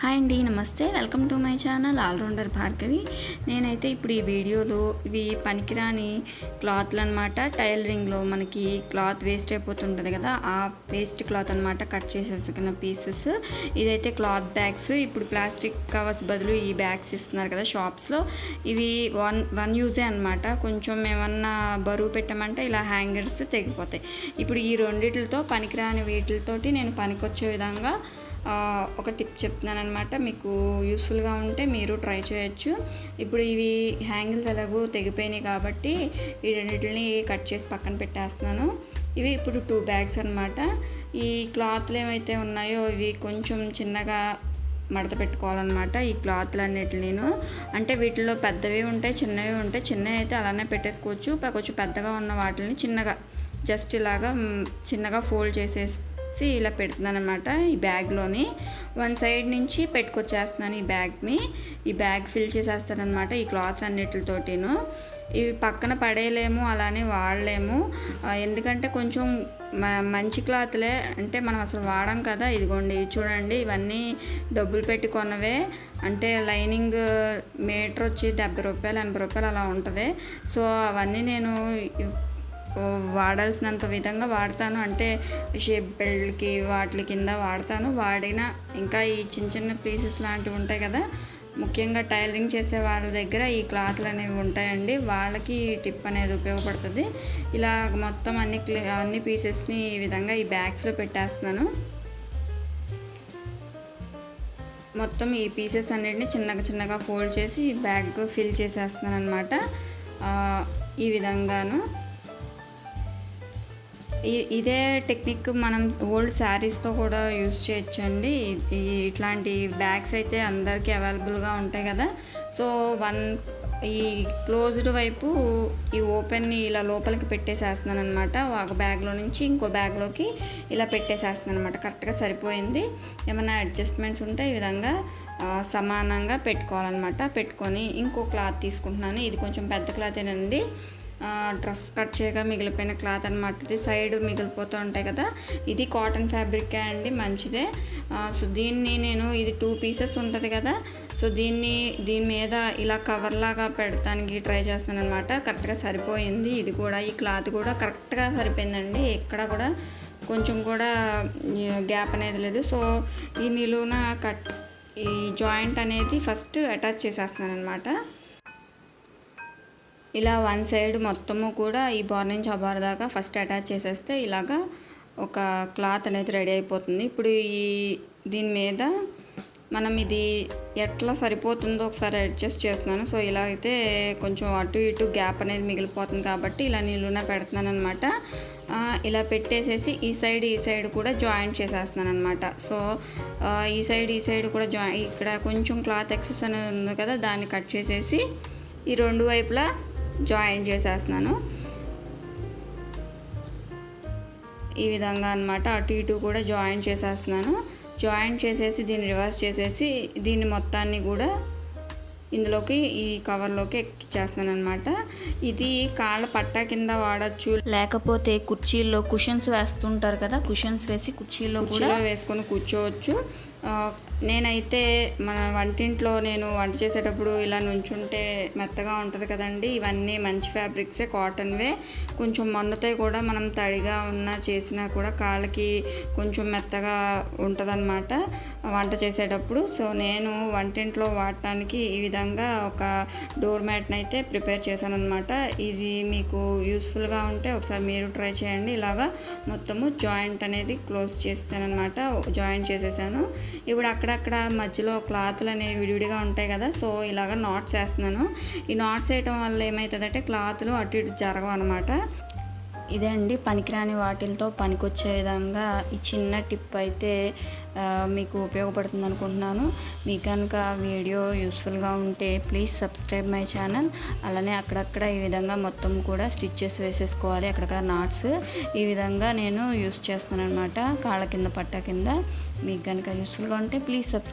Hi అండి నమస్తే. Welcome to my channel allrounder Bhargavi. నేనైతే ఇప్పుడు ఈ వీడియోలో ఇవి పనికిరాని క్లాత్లు అనమాట టైలరింగ్లో మనకి క్లాత్ వేస్ట్ అయిపోతుంటుంది కదా ఆ వేస్ట్ క్లాత్ అనమాట కట్ చేసేసుకున్న పీసెస్. ఇదైతే క్లాత్ బ్యాగ్స్. ఇప్పుడు ప్లాస్టిక్ కవర్స్ బదులు ఈ బ్యాగ్స్ ఇస్తున్నారు కదా షాప్స్లో. ఇవి వన్ వన్ యూజే అనమాట కొంచెం ఏమన్నా బరువు పెట్టామంటే ఇలా హ్యాంగర్స్ తెగిపోతాయి. ఇప్పుడు ఈ రెండిటితో పనికిరాని వీటితోటి నేను పనికొచ్చే విధంగా ఒక టిప్ చెప్తున్నాను అనమాట మీకు యూస్ఫుల్గా ఉంటే మీరు ట్రై చేయొచ్చు. ఇప్పుడు ఇవి హ్యాంగిల్స్ ఎలాగో తెగిపోయినాయి కాబట్టి ఈ రెండింటిని కట్ చేసి పక్కన పెట్టేస్తున్నాను. ఇవి ఇప్పుడు టూ బ్యాగ్స్ అనమాట ఈ క్లాత్లు ఏమైతే ఉన్నాయో ఇవి కొంచెం చిన్నగా మడత పెట్టుకోవాలన్నమాట ఈ క్లాత్లు అన్నిటిని అంటే వీటిలో పెద్దవి ఉంటాయి చిన్నవి ఉంటాయి. చిన్నవి అయితే అలానే పెట్టేసుకోవచ్చు. కొంచెం పెద్దగా ఉన్న వాటిని చిన్నగా జస్ట్ ఇలాగా చిన్నగా ఫోల్డ్ చేసేసి ఇలా పెడుతున్నాను అనమాట ఈ బ్యాగ్లోని. వన్ సైడ్ నుంచి పెట్టుకొచ్చేస్తున్నాను ఈ బ్యాగ్ని. ఈ బ్యాగ్ ఫిల్ చేసేస్తానమాట ఈ క్లాత్ అన్నిటితోటిను. ఇవి పక్కన పడేయలేము అలానే వాడలేము. ఎందుకంటే కొంచెం మ- మంచి క్లాత్లే. అంటే మనం అసలు వాడం కదా ఇదిగోండి చూడండి ఇవన్నీ డబ్బులు పెట్టి కొన్నవే. అంటే లైనింగ్ మీటర్ వచ్చి డెబ్బై రూపాయలు ఎనభై రూపాయలు అలా ఉంటుంది. సో అవన్నీ నేను వాడాల్సినంత విధంగా వాడతాను. అంటే షేప్ బెల్ట్కి వాటి కింద వాడతాను. వాడిన ఇంకా ఈ చిన్న చిన్న పీసెస్ లాంటివి ఉంటాయి కదా ముఖ్యంగా టైలరింగ్ చేసే వాళ్ళ దగ్గర ఈ క్లాత్లు అనేవి ఉంటాయండి. వాళ్ళకి ఈ టిప్ అనేది ఉపయోగపడుతుంది. ఇలా మొత్తం అన్ని క్లి అన్ని పీసెస్ని ఈ విధంగా ఈ బ్యాగ్స్లో పెట్టేస్తున్నాను. మొత్తం ఈ పీసెస్ అన్నిటిని చిన్నగా చిన్నగా ఫోల్డ్ చేసి ఈ బ్యాగ్ ఫిల్ చేసేస్తున్నాను అనమాట ఈ విధంగాను. ఇదే టెక్నిక్ మనం ఓల్డ్ శారీస్తో కూడా యూజ్ చేయొచ్చండి. ఈ ఇట్లాంటి బ్యాగ్స్ అయితే అందరికీ అవైలబుల్గా ఉంటాయి కదా. సో వన్ ఈ క్లోజ్డ్ వైపు ఈ ఓపెన్ని ఇలా లోపలికి పెట్టేసేస్తున్నాను అనమాట ఒక బ్యాగ్లో నుంచి ఇంకో బ్యాగ్లోకి ఇలా పెట్టేసేస్తున్నాను అనమాట కరెక్ట్గా సరిపోయింది. ఏమైనా అడ్జస్ట్మెంట్స్ ఉంటే ఈ విధంగా సమానంగా పెట్టుకోవాలన్నమాట. పెట్టుకొని ఇంకో క్లాత్ తీసుకుంటున్నాను. ఇది కొంచెం పెద్ద క్లాతేనండి. ఆ, డ్రెస్ కట్ చేయగా మిగిలిపోయిన క్లాత్ అనమాట ఇది సైడ్ మిగిలిపోతూ ఉంటాయి కదా. ఇది కాటన్ ఫ్యాబ్రికే అండి మంచిదే. సో దీన్ని నేను ఇది టూ పీసెస్ ఉంటుంది కదా. సో దీన్ని దీని మీద ఇలా కవర్లాగా పెడతానికి ట్రై చేస్తాను అనమాట కరెక్ట్గా సరిపోయింది. ఇది కూడా ఈ క్లాత్ కూడా కరెక్ట్గా సరిపోయిందండి. ఎక్కడ కూడా కొంచెం కూడా గ్యాప్ అనేది లేదు. సో ఈ నిలువున కట్ ఈ జాయింట్ అనేది ఫస్ట్ అటాచ్ చేసేస్తున్నాను అనమాట ఇలా వన్ సైడ్ మొత్తము కూడా ఈ బార్ నుంచి ఆ బార్ దాకా ఫస్ట్ అటాచ్ చేసేస్తే ఇలాగా ఒక క్లాత్ అనేది రెడీ అయిపోతుంది. ఇప్పుడు ఈ దీని మీద మనం ఇది ఎట్లా సరిపోతుందో ఒకసారి అడ్జస్ట్ చేస్తున్నాను. సో ఇలా అయితే కొంచెం అటు ఇటు గ్యాప్ అనేది మిగిలిపోతుంది కాబట్టి ఇలా నిలువున పెడుతున్నాను అనమాట ఇలా పెట్టేసేసి ఈ సైడ్ ఈ సైడ్ కూడా జాయింట్ చేసేస్తున్నాను అనమాట సో ఈ సైడ్ ఈ సైడ్ కూడా జాయి ఇక్కడ కొంచెం క్లాత్ ఎక్సెస్ అనేది ఉంది కదా దాన్ని కట్ చేసేసి ఈ రెండు వైపులా జాయింట్ చేసేస్తున్నాను. ఈ విధంగా అనమాట అటు ఇటు కూడా జాయింట్ చేసేస్తున్నాను. జాయింట్ చేసేసి దీన్ని రివర్స్ చేసేసి దీన్ని మొత్తాన్ని కూడా ఇందులోకి ఈ కవర్లోకి ఎక్కిచ్చేస్తున్నాను అనమాట ఇది కాళ్ళ పట్టా కింద వాడచ్చు. లేకపోతే కుర్చీల్లో కుషన్స్ వేస్తుంటారు కదా కుషన్స్ వేసి కుర్చీలో కూడా వేసుకొని కూర్చోవచ్చు. నేనైతే మన వంటింట్లో నేను వంట చేసేటప్పుడు ఇలా నుంచుంటే మెత్తగా ఉంటుంది కదండి ఇవన్నీ మంచి ఫ్యాబ్రిక్సే కాటన్వే. కొంచెం మన్నుతాయి కూడా మనం తడిగా ఉన్నా చేసినా కూడా కాళ్ళకి కొంచెం మెత్తగా ఉంటుందన్నమాట వంట చేసేటప్పుడు. సో నేను వంటింట్లో వాడటానికి ఈ విధంగా ఒక డోర్ మ్యాట్ని అయితే ప్రిపేర్ చేశాను అనమాట ఇది మీకు యూస్ఫుల్గా ఉంటే ఒకసారి మీరు ట్రై చేయండి. ఇలాగా మొత్తము జాయింట్ అనేది క్లోజ్ చేస్తానమాట జాయింట్ చేసేసాను. ఇప్పుడు అక్కడక్కడ మధ్యలో క్లాత్లు అనేవి విడివిడిగా ఉంటాయి కదా సో ఇలాగ నాట్స్ వేస్తున్నాను ఈ నాట్స్ వేయటం వల్ల ఏమవుతుందంటే క్లాత్లు అటు ఇటు జరగవు అనమాట ఇదే అండి పనికిరాని వాటిలతో పనికొచ్చే విధంగా ఈ చిన్న టిప్ అయితే మీకు ఉపయోగపడుతుంది అనుకుంటున్నాను. మీకు కనుక వీడియో యూస్ఫుల్గా ఉంటే ప్లీజ్ సబ్స్క్రైబ్ మై ఛానల్. అలానే అక్కడక్కడ ఈ విధంగా మొత్తం కూడా స్టిచ్చెస్ వేసేసుకోవాలి అక్కడక్కడ నాట్స్. ఈ విధంగా నేను యూస్ చేస్తాను అనమాట కాళ్ళ కింద పట్ట కింద. మీకు కనుక యూస్ఫుల్గా ఉంటే ప్లీజ్ సబ్స్క్రైబ్